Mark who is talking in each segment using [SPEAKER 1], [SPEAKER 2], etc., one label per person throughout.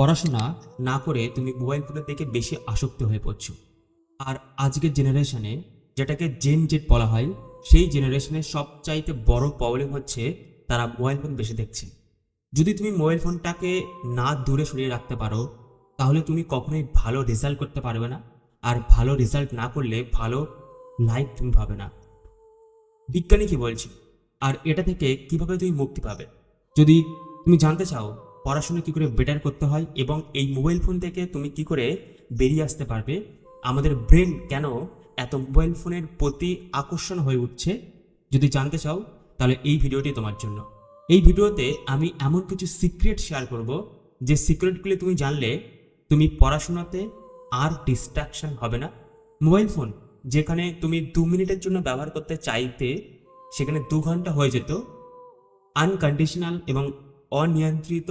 [SPEAKER 1] পড়াশোনা না করে তুমি মোবাইল ফোনের দিকে বেশি আসক্ত হয়ে পড়ছো। আর আজকের জেনারেশনে যেটাকে জেন জেট বলা হয়, সেই জেনারেশনের সবচাইতে বড় প্রবলেম হচ্ছে তারা মোবাইল ফোন বেশি দেখছে। যদি তুমি মোবাইল ফোনটাকে না দূরে সরিয়ে রাখতে পারো, তাহলে তুমি কখনোই ভালো রেজাল্ট করতে পারবে না। আর ভালো রেজাল্ট না করলে ভালো লাইফ তুমি পাবে না। বিজ্ঞানী কি বলছে? আর এটা থেকে কীভাবে তুমি মুক্তি পাবে? যদি তুমি জানতে চাও পড়াশোনা কি করে বেটার করতে হয় এবং এই মোবাইল ফোন থেকে তুমি কি করে বেরিয়ে আসতে পারবে? আমাদের ব্রেন কেন এত মোবাইল ফোনের প্রতি আকর্ষণ হয়ে উঠছে? যদি জানতে চাও, তাহলে এই ভিডিওটি তোমার জন্য। এই ভিডিওতে আমি এমন কিছু সিক্রেট শেয়ার করব, যে সিক্রেটগুলি তুমি জানলে তুমি পড়াশোনাতে আর ডিস্ট্রাকশন হবে না। মোবাইল ফোন যেখানে তুমি দু মিনিটের জন্য ব্যবহার করতে চাইতে, সেখানে দু ঘণ্টা হয়ে যেত। আনকন্ডিশনাল এবং অনিয়ন্ত্রিত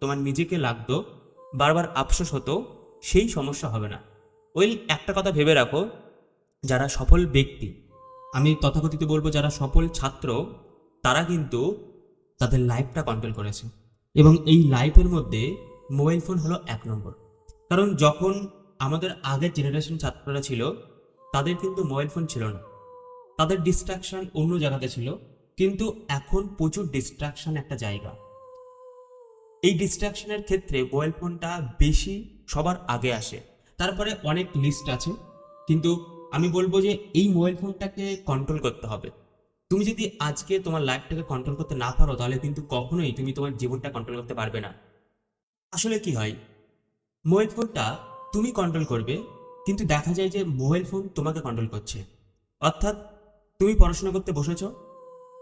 [SPEAKER 1] তোমার নিজেকে লাগতো, বারবার আফসোস হতো, সেই সমস্যা হবে না। ওই একটা কথা ভেবে রাখো, যারা সফল ব্যক্তি, আমি তথাকথিত বলব যারা সফল ছাত্র, তারা কিন্তু তাদের লাইফটা কন্ট্রোল করেছে। এবং এই লাইফের মধ্যে মোবাইল ফোন হলো এক নম্বর। কারণ যখন আমাদের আগের জেনারেশন ছাত্ররা ছিল, তাদের কিন্তু মোবাইল ফোন ছিল না। তাদের ডিস্ট্রাকশন অন্য জায়গাতে ছিল, কিন্তু এখন প্রচুর ডিস্ট্রাকশন একটা জায়গা। এই ডিস্ট্রাকশনের ক্ষেত্রে মোবাইল ফোনটা বেশি সবার আগে আসে। তারপরে অনেক লিস্ট আছে, কিন্তু আমি বলব যে এই মোবাইল ফোনটাকে কন্ট্রোল করতে হবে। তুমি যদি আজকে তোমার লাইফটাকে কন্ট্রোল করতে না পারো, তাহলে কিন্তু কখনোই তুমি তোমার জীবনটা কন্ট্রোল করতে পারবে না। আসলে কি হয়? মোবাইল ফোনটা তুমি কন্ট্রোল করবে, কিন্তু দেখা যায় যে মোবাইল ফোন তোমাকে কন্ট্রোল করছে। অর্থাৎ তুমি পড়াশোনা করতে বসেছ,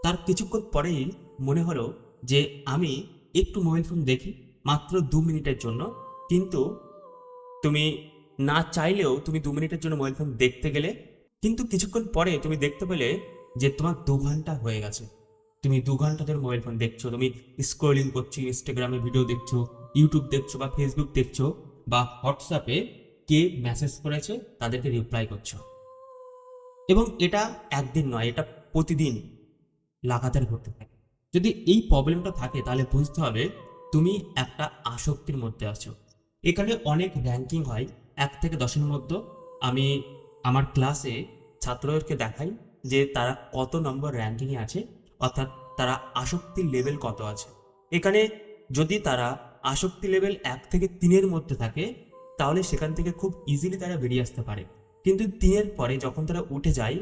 [SPEAKER 1] তার কিছুক্ষণ পরেই মনে হলো যে আমি একটু মোবাইল ফোন দেখি, মাত্র দু মিনিটের জন্য। কিন্তু তুমি না চাইলেও তুমি দু মিনিটের জন্য মোবাইল ফোন দেখতে গেলে, কিন্তু কিছুক্ষণ পরে তুমি দেখতে পেলে যে তোমার দু ঘণ্টা হয়ে গেছে। তুমি দু ঘণ্টা ধরে মোবাইল ফোন দেখছ, তুমি স্ক্রলিং করছ ইনস্টাগ্রামে ভিডিও দেখছ ইউটিউব দেখছ বা ফেসবুক দেখছ বা হোয়াটসঅ্যাপে কে মেসেজ করেছে তাদেরকে রিপ্লাই করছ। এবং এটা একদিন নয়, এটা প্রতিদিন লাগাতার ঘটতে থাকে। যদি এই প্রবলেমটা থাকে, তাহলে বুঝতে হবে তুমি একটা আসক্তির মধ্যে আছো। এখানে অনেক র্যাঙ্কিং হয়। এক থেকে দশের মধ্যে আমি আমার ক্লাসে ছাত্রদেরকে দেখাই যে তারা কত নম্বর র্যাঙ্কিংয়ে আছে, অর্থাৎ তারা আসক্তির লেভেল কত আছে। এখানে যদি তারা আসক্তি লেভেল এক থেকে তিনের মধ্যে থাকে, তাহলে সেখান থেকে খুব ইজিলি তারা বেরিয়ে আসতে পারে। কিন্তু তিনের পরে যখন তারা উঠে যায়,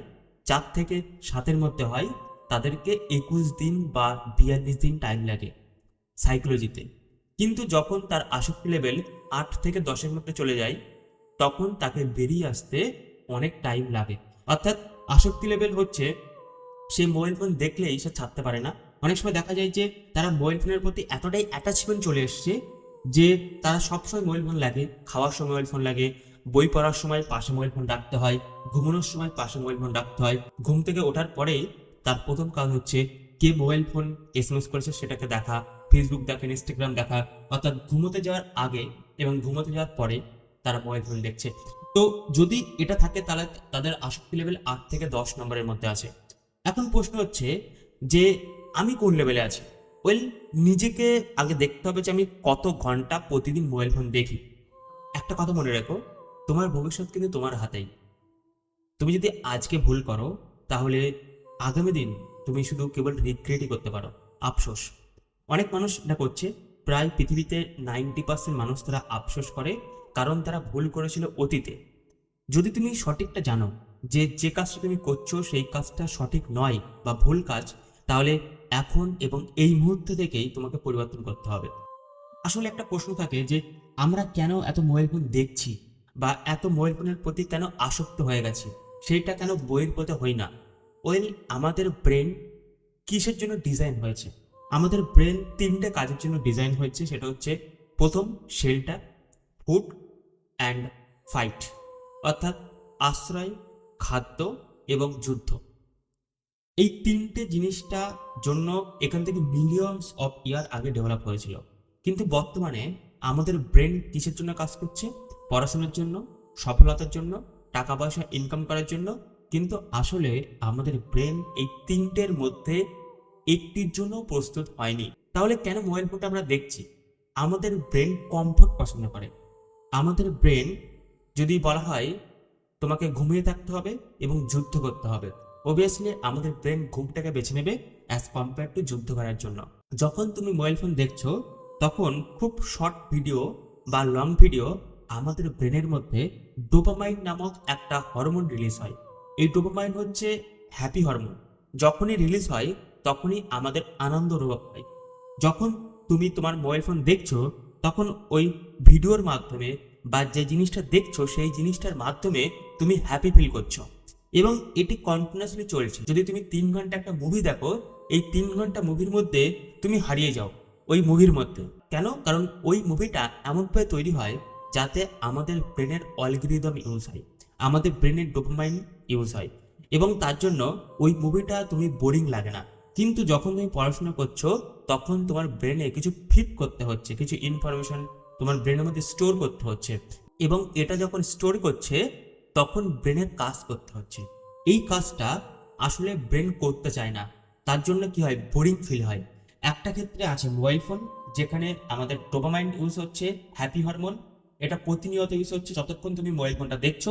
[SPEAKER 1] চার থেকে সাতের মধ্যে হয় তাদেরকে একুশ দিন বা বিয়াল্লিশ দিন টাইম লাগে সাইকোলজিতে কিন্তু যখন তার আসক্তি লেভেল আট থেকে দশের মধ্যে চলে যায়, তখন তাকে বেরিয়ে আসতে অনেক টাইম লাগে। অর্থাৎ আসক্তি লেভেল হচ্ছে, সে মোবাইল ফোন দেখলেই সে ছাড়তে পারে না। অনেক সময় দেখা যায় যে তারা মোবাইল ফোনের প্রতি এতটাই অ্যাটাচমেন্ট চলে এসছে যে তারা সবসময় মোবাইল ফোন লাগে, খাওয়ার সময় মোবাইল ফোন লাগে, বই পড়ার সময় পাশে মোবাইল ফোন রাখতে হয়, ঘুমানোর সময় পাশে মোবাইল ফোন রাখতে হয়। ঘুম থেকে ওঠার পরেই তার প্রথম কাজ হচ্ছে কে mobile phone S M S করেছে সেটাকে দেখা ফেসবুক দেখা ইনস্টাগ্রাম দেখা, অর্থাৎ ঘুমোতে যাওয়ার আগে এবং ঘুমোতে যাওয়ার পরে তারা মোবাইল ফোন দেখছে। তো যদি এটা থাকে তাহলে তাদের আসক্তি লেভেল আট থেকে দশ নম্বরের মধ্যে আছে। এখন প্রশ্ন হচ্ছে যে আমি কোন লেভেলে আছি? ওয়েল নিজেকে আগে দেখতে হবে যে আমি কত ঘণ্টা প্রতিদিন মোবাইল ফোন দেখি। একটা কথা মনে রেখো, তোমার ভবিষ্যৎ কিন্তু তোমার হাতেই। তুমি যদি আজকে ভুল করো, তাহলে আগামী দিন তুমি শুধু কেবল রিগ্রেটই করতে পারো। আফসোস। অনেক মানুষ এটা করছে। প্রায় পৃথিবীতে নাইনটি পার্সেন্ট মানুষ তারা আফসোস করে, কারণ তারা ভুল করেছিল অতীতে। যদি তুমি সঠিকটা জানো, যে যে কাজটা তুমি করছ সেই কাজটা সঠিক নয় বা ভুল কাজ, তাহলে এখন এবং এই মুহূর্ত থেকেই তোমাকে পরিবর্তন করতে হবে। আসলে একটা প্রশ্ন থাকে যে, আমরা কেন এত মোবাইল ফোন দেখছি বা এত মোবাইল ফোনের প্রতি কেন আসক্ত হয়ে গেছি? সেইটা কেন বইয়ের পথে হই না? ওয়েল আমাদের ব্রেন কিসের জন্য ডিজাইন হয়েছে? আমাদের ব্রেন তিনটে কাজের জন্য ডিজাইন হয়েছে, সেটা হচ্ছে প্রথম শেল্টার ফুড অ্যান্ড ফাইট অর্থাৎ আশ্রয়, খাদ্য এবং যুদ্ধ। এই তিনটে জিনিসটা জন্য এখান থেকে মিলিয়নস অফ ইয়ার আগে ডেভেলপ হয়েছিল। কিন্তু বর্তমানে আমাদের ব্রেন কিসের জন্য কাজ করছে? পড়াশোনার জন্য, সফলতার জন্য, টাকা পয়সা ইনকাম করার জন্য কিন্তু আসলে আমাদের ব্রেন এই তিনটের মধ্যে একটির জন্য প্রস্তুত হয়নি। তাহলে কেন মোবাইল ফোনটা আমরা দেখছি? আমাদের ব্রেন কমফোর্ট পছন্দ করে। আমাদের ব্রেন যদি বলা হয়, তোমাকে ঘুমিয়ে থাকতে হবে এবং যুদ্ধ করতে হবে। অবভিয়াসলি আমাদের ব্রেন ঘুমটাকে বেছে নেবে অ্যাজ কম্পেয়ার টু যুদ্ধ করার জন্য। যখন তুমি মোবাইল ফোন দেখছ, তখন খুব শর্ট ভিডিও বা লং ভিডিও আমাদের ব্রেনের মধ্যে ডোপামাইন নামক একটা হরমোন রিলিজ হয়। এই ডোপামাইন হচ্ছে হ্যাপি হরমোন যখনই রিলিজ হয়, তখনই আমাদের আনন্দ অনুভব হয়। যখন তুমি তোমার মোবাইল ফোন দেখছ, তখন ওই ভিডিওর মাধ্যমে বা যে জিনিসটা দেখছ, সেই জিনিসটার মাধ্যমে তুমি হ্যাপি ফিল করছ। এবং এটি কন্টিনিউয়াসলি চলছে। যদি তুমি তিন ঘণ্টা একটা মুভি দেখো, এই তিন ঘণ্টা মুভির মধ্যে তুমি হারিয়ে যাও, ওই মুভির মধ্যে। কেন? কারণ ওই মুভিটা এমনভাবে তৈরি হয়, যাতে আমাদের ব্রেনের অলগরিদম ইউজ হয়। আমাদের ব্রেনের ডোপামাইন ইউজ হয়। এবং তার জন্য ওই মুভিটা তুমি বোরিং লাগে না। কিন্তু যখন তুমি পড়াশোনা করছ, তখন তোমার ব্রেনে কিছু ফিট করতে হচ্ছে, কিছু ইনফরমেশন তোমার ব্রেনের মধ্যে স্টোর করতে হচ্ছে। এবং এটা যখন স্টোর করছে, তখন ব্রেনের কাজ করতে হচ্ছে। এই কাজটা আসলে ব্রেন করতে চায় না। তার জন্য কি হয়? বোরিং ফিল হয়। একটা ক্ষেত্রে আছে মোবাইল ফোন, যেখানে আমাদের ডোপামাইন ইউজ হচ্ছে, হ্যাপি হরমোন। এটা প্রতিনিয়ত ইউজ হচ্ছে, যতক্ষণ তুমি মোবাইল ফোনটা দেখছ।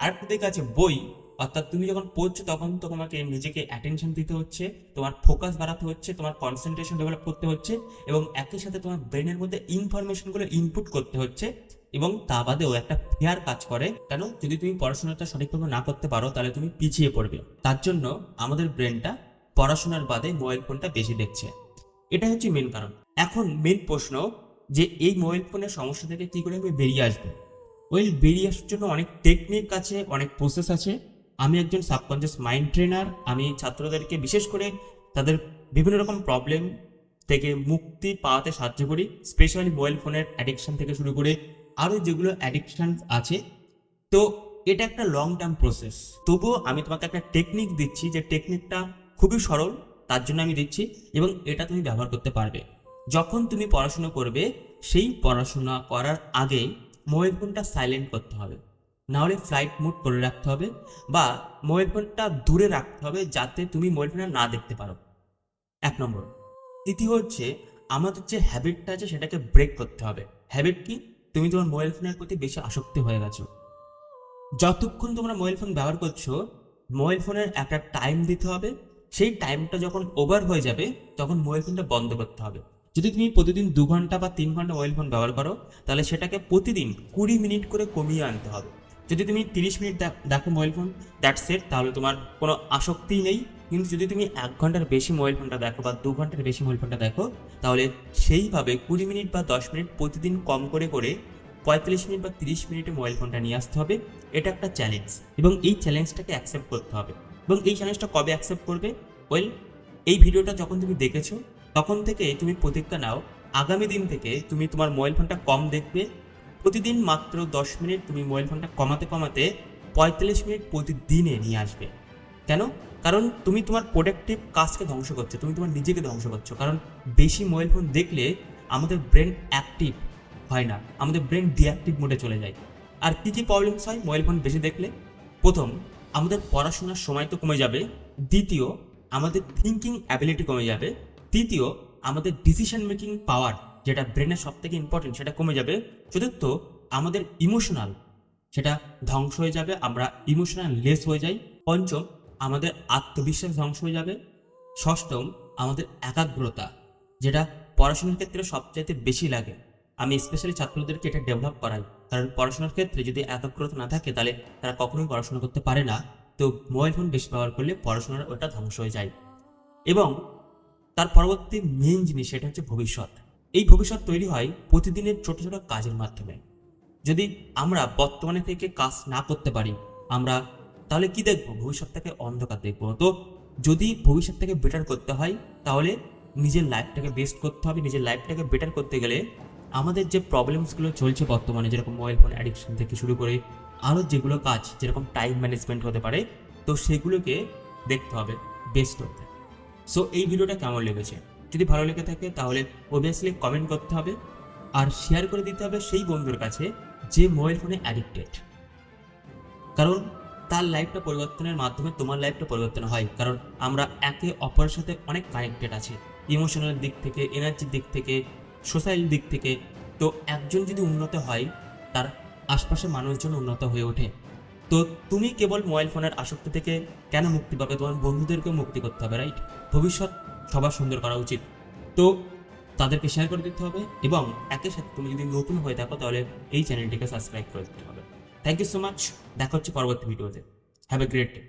[SPEAKER 1] আরেকটা দিকে আছে বই, অর্থাৎ তুমি যখন পড়ছো তখন তোমাকে নিজেকে অ্যাটেনশন দিতে হচ্ছে, তোমার ফোকাস বাড়াতে হচ্ছে, তোমার কনসেন্ট্রেশন ডেভেলপ করতে হচ্ছে এবং একই সাথে তোমার ব্রেনের মধ্যে ইনফরমেশনগুলো ইনপুট করতে হচ্ছে এবং তা বাদেও একটা ফেয়ার কাজ করে। কেন? যদি তুমি পড়াশোনাটা সঠিকভাবে না করতে পারো তাহলে তুমি পিছিয়ে পড়বে। তার জন্য আমাদের ব্রেনটা পড়াশোনার বাদে মোবাইল ফোনটা বেশি দেখছে। এটা হচ্ছে মেন কারণ। এখন মেন প্রশ্ন যে এই মোবাইল ফোনের সমস্যা থেকে কী করে আমি বেরিয়ে আসব? ওই বেরিয়ে আসার জন্য অনেক টেকনিক আছে, অনেক প্রসেস আছে। আমি একজন সাবকনসিয়াস মাইন্ড ট্রেনার আমি ছাত্রদেরকে বিশেষ করে তাদের বিভিন্ন রকম প্রবলেম থেকে মুক্তি পাওয়াতে সাহায্য করি স্পেশালি মোবাইল ফোনের অ্যাডিকশন থেকে শুরু করে আরও যেগুলো অ্যাডিকশান আছে। তো এটা একটা লং টার্ম প্রসেস তবুও আমি তোমাকে একটা টেকনিক দিচ্ছি, যে টেকনিকটা খুবই সরল, তার জন্য আমি দিচ্ছি এবং এটা তুমি ব্যবহার করতে পারবে। যখন তুমি পড়াশোনা করবে, সেই পড়াশোনা করার আগে মোবাইল ফোনটা সাইলেন্ট করতে হবে। নাহলে ফ্লাইট মোড করে রাখতে হবে বা মোবাইল ফোনটা দূরে রাখতে হবে যাতে তুমি মোবাইল ফোনটা না দেখতে পারো। এক নম্বর দ্বিতীয় হচ্ছে আমাদের যে হ্যাবিটটা আছে সেটাকে ব্রেক করতে হবে। হ্যাবিট কি? তুমি তোমার মোবাইল ফোনের প্রতি বেশি আসক্তি হয়ে গেছো। যতক্ষণ তোমরা মোবাইল ফোন ব্যবহার করছ, মোবাইল ফোনের একটা টাইম দিতে হবে। সেই টাইমটা যখন ওভার হয়ে যাবে, তখন মোবাইল ফোনটা বন্ধ করতে হবে। যদি তুমি প্রতিদিন দু ঘণ্টা বা তিন ঘণ্টা মোবাইল ফোন ব্যবহার করো, তাহলে সেটাকে প্রতিদিন কুড়ি মিনিট করে কমিয়ে আনতে হবে। যদি তুমি তিরিশ মিনিট দেখ- মোবাইল ফোন দ্যাট সেট তাহলে তোমার কোনো আসক্তিই নেই। কিন্তু যদি তুমি এক ঘণ্টার বেশি মোবাইল ফোনটা দেখো বা দু ঘণ্টার বেশি মোবাইল ফোনটা দেখো, তাহলে সেইভাবে কুড়ি মিনিট বা দশ মিনিট প্রতিদিন কম করে করে পঁয়তাল্লিশ মিনিট বা তিরিশ মিনিটে মোবাইল ফোনটা নিয়ে আসতে হবে। এটা একটা চ্যালেঞ্জ এবং এই চ্যালেঞ্জটাকে অ্যাকসেপ্ট করতে হবে। এবং এই চ্যালেঞ্জটা কবে অ্যাকসেপ্ট করবে? ওয়েল এই ভিডিওটা যখন তুমি দেখেছ তখন থেকে তুমি প্রতিজ্ঞা নাও, আগামী দিন থেকে তুমি তোমার মোবাইল ফোনটা কম দেখবে। প্রতিদিন মাত্র দশ মিনিট তুমি মোবাইল ফোনটা কমাতে কমাতে পঁয়তাল্লিশ মিনিট প্রতিদিনে নিয়ে আসবে। কেন? কারণ তুমি তোমার প্রোডাক্টিভ কাজকে ধ্বংস করছ, তুমি তোমার নিজেকে ধ্বংস করছ। কারণ বেশি মোবাইল ফোন দেখলে আমাদের ব্রেন অ্যাক্টিভ হয় না, আমাদের ব্রেন ডিঅ্যাক্টিভ মোডে চলে যায়। আর কী কী প্রবলেমস হয় মোবাইল ফোন বেশি দেখলে? প্রথম, আমাদের পড়াশোনার সময় তো কমে যাবে। দ্বিতীয়, আমাদের থিঙ্কিং অ্যাবিলিটি কমে যাবে। তৃতীয়, আমাদের ডিসিশন মেকিং পাওয়ার যেটা ব্রেনের সব থেকে ইম্পর্টেন্ট সেটা কমে যাবে। চতুর্থ, আমাদের ইমোশনাল সেটা ধ্বংস হয়ে যাবে, আমরা ইমোশনাল লেস হয়ে যাই। পঞ্চম, আমাদের আত্মবিশ্বাস ধ্বংস হয়ে যাবে। ষষ্ঠম, আমাদের একাগ্রতা, যেটা পড়াশোনার ক্ষেত্রে সবচাইতে বেশি লাগে। আমি স্পেশালি ছাত্রদেরকে এটা ডেভেলপ করাই। কারণ পড়াশোনার ক্ষেত্রে যদি একাগ্রতা না থাকে, তাহলে তারা কখনোই পড়াশোনা করতে পারে না। তো মোবাইল ফোন বেশি ব্যবহার করলে পড়াশোনার ওটা ধ্বংস হয়ে যায়। এবং তার পরবর্তী মেন জিনিস সেটা হচ্ছে ভবিষ্যৎ। এই ভবিষ্যৎ তৈরি হয় প্রতিদিনের ছোট ছোট কাজের মাধ্যমে। যদি আমরা বর্তমানে থেকে কাজ না করতে পারি, আমরা তাহলে কি দেখব? ভবিষ্যৎটাকে অন্ধকার দেখব। তো যদি ভবিষ্যৎটাকে বেটার করতে হয়, তাহলে নিজের লাইফটাকে বেস্ট করতে হবে। নিজের লাইফটাকে বেটার করতে গেলে আমাদের যে প্রবলেমসগুলো চলছে বর্তমানে, যেরকম মোবাইল ফোন অ্যাডিকশন থেকে শুরু করে আরও যেগুলো কাজ, যেরকম টাইম ম্যানেজমেন্ট হতে পারে, তো সেগুলোকে দেখতে হবে বেস্ট হতে সো এই ভিডিওটা কেমন লেগেছে? যদি ভালো লেগে থাকে, তাহলে অবভিয়াসলি কমেন্ট করতে হবে। আর শেয়ার করে দিতে হবে সেই বন্ধুর কাছে যে মোবাইল ফোনে অ্যাডিক্টেড কারণ তার লাইফটা পরিবর্তনের মাধ্যমে তোমার লাইফটা পরিবর্তন হয়। কারণ আমরা একে অপরের সাথে অনেক কানেক্টেড আছি। ইমোশনাল দিক থেকে এনার্জির দিক থেকে সোশ্যাল দিক থেকে। তো একজন যদি উন্নত হয়, তার আশপাশের মানুষজন উন্নত হয়ে ওঠে। তো তুমি কেবল মোবাইল ফোনের আসক্তি থেকে কেন মুক্তি পাবে? তোমার বন্ধুদেরকেও মুক্তি করতে হবে রাইট ভবিষ্যৎ সবার সুন্দর করা উচিত। তো তাদেরকে শেয়ার করে দিতে হবে এবং একই সাথে তুমি যদি নতুন হয়ে থাকো, তাহলে এই চ্যানেলটিকে সাবস্ক্রাইব করে দিতে হবে। থ্যাংক ইউ সো মাচ দেখা হচ্ছে পরবর্তী ভিডিওতে হ্যাভ এ গ্রেট ডে